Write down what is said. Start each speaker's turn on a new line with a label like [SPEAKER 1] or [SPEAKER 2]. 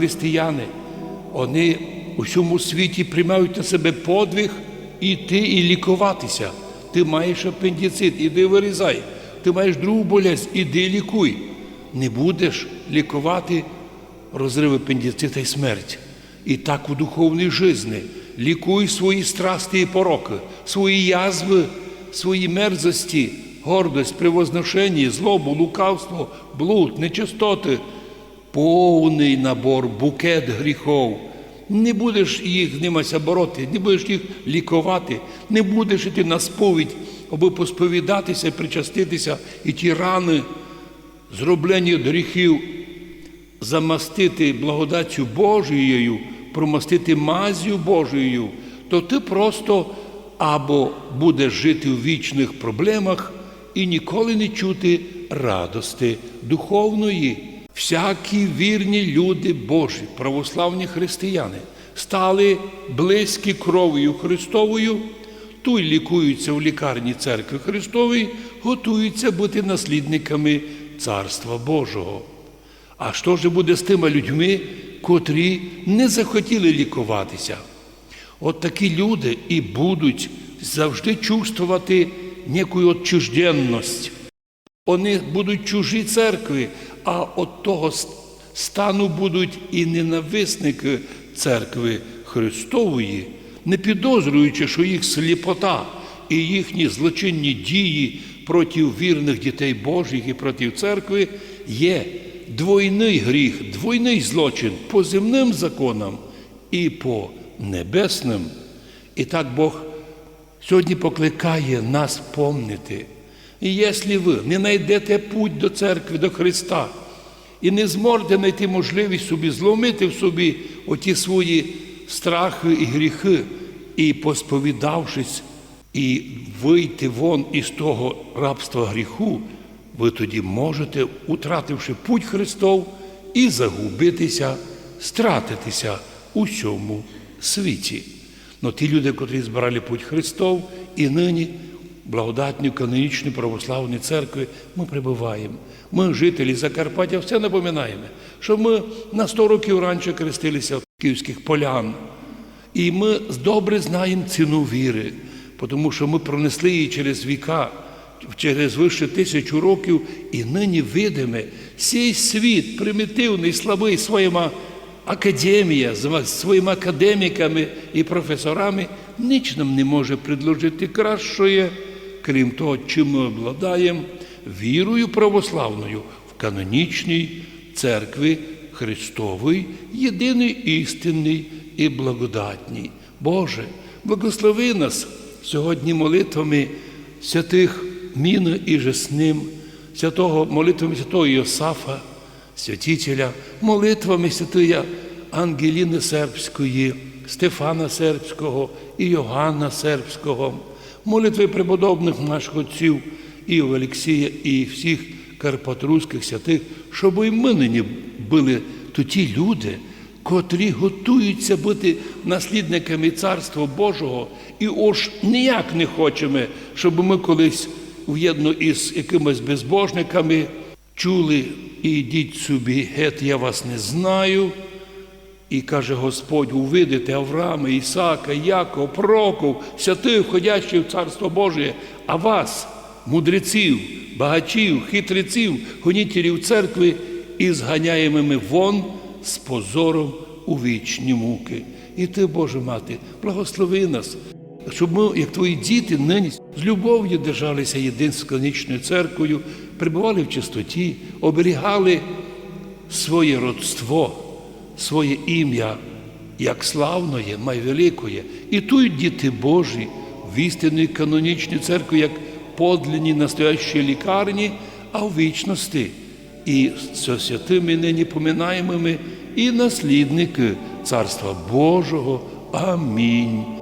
[SPEAKER 1] християни, вони у всьому світі приймають на себе подвиг іти і лікуватися. Ти маєш апендицит, іди вирізай. Ти маєш другу болезнь, іди лікуй. Не будеш лікувати розрив апендицита і смерть. І так у духовній житті. Лікуй свої страсти і пороки, свої язви, свої мерзості, гордость, превозношення, злобу, лукавство, блуд, нечистоти, повний набор, букет гріхов. Не будеш їх німася бороти, не будеш їх лікувати, не будеш іти на сповідь, аби посповідатися, причаститися і ті рани, зроблені від гріхів, замастити благодаттю Божією, промастити мазю Божією, то ти просто або будеш жити в вічних проблемах і ніколи не чути радости духовної. Всякі вірні люди Божі, православні християни, стали близькі кров'ю Христовою, ту й лікуються в лікарні церкви Христової, готуються бути наслідниками Царства Божого. А що ж буде з тими людьми, котрі не захотіли лікуватися? От такі люди і будуть завжди чувствувати некую отчужденність. Вони будуть чужі церкви, а от того стану будуть і ненависники церкви Христової, не підозрюючи, що їх сліпота і їхні злочинні дії проти вірних дітей Божих і проти церкви є двойний гріх, двойний злочин по земним законам і по небесним. І так Бог сьогодні покликає нас помнити. І якщо ви не знайдете путь до церкви, до Христа, і не зможете знайти можливість собі зломити в собі оті свої страхи і гріхи, і посповідавшись, і вийти вон із того рабства гріху, ви тоді можете, утративши путь Христов, і загубитися, стратитися у цьому світі. Но ті люди, котрі збирали путь Христов, і нині благодатні канонічної православної церкви ми прибуваємо. Ми, жителі Закарпаття, все напоминаємо, що ми на 100 років раніше крестилися в київських полян. І ми добре знаємо ціну віри, тому що ми пронесли її через віка, через вище тисячу років, і нині видиме цей світ примітивний, слабий своїми академія, своїми академіками і професорами, ніч не може предложити кращої, крім того, чим ми обладаємо вірою православною в канонічній церкві Христовій, єдиний істинний і благодатній. Боже, благослови нас сьогодні молитвами святих Міна і Жесним, святого молитвами святого Йосафа, святителя, молитвами святої Ангеліни Сербської, Стефана Сербського і Йоганна Сербського, молитви преподобних наших отців і Олексія, і всіх карпатруських святих, щоб і ми нині були то ті люди, котрі готуються бути наслідниками Царства Божого, і уж ніяк не хочемо, щоб ми колись в'єдно із якимись безбожниками чули, ідіть собі, гет, я вас не знаю. І каже Господь, увидите Авраама, Ісака, Якова, Проков, святих, входящих в Царство Боже, а вас, мудреців, багачів, хитреців, гонітелів церкви, і зганяємими вон з позором у вічні муки. І ти, Боже мати, благослови нас, щоб ми, як твої діти, нині з любов'ю держалися єдинськонічною церквою, перебували в чистоті, оберігали своє родство, своє ім'я, як славноє, майвеликоє. І тут діти Божі в істинній канонічній церкві, як подлинні настоящі лікарні, а в вічності. І з святими нині поминаємими і наслідники Царства Божого. Амінь.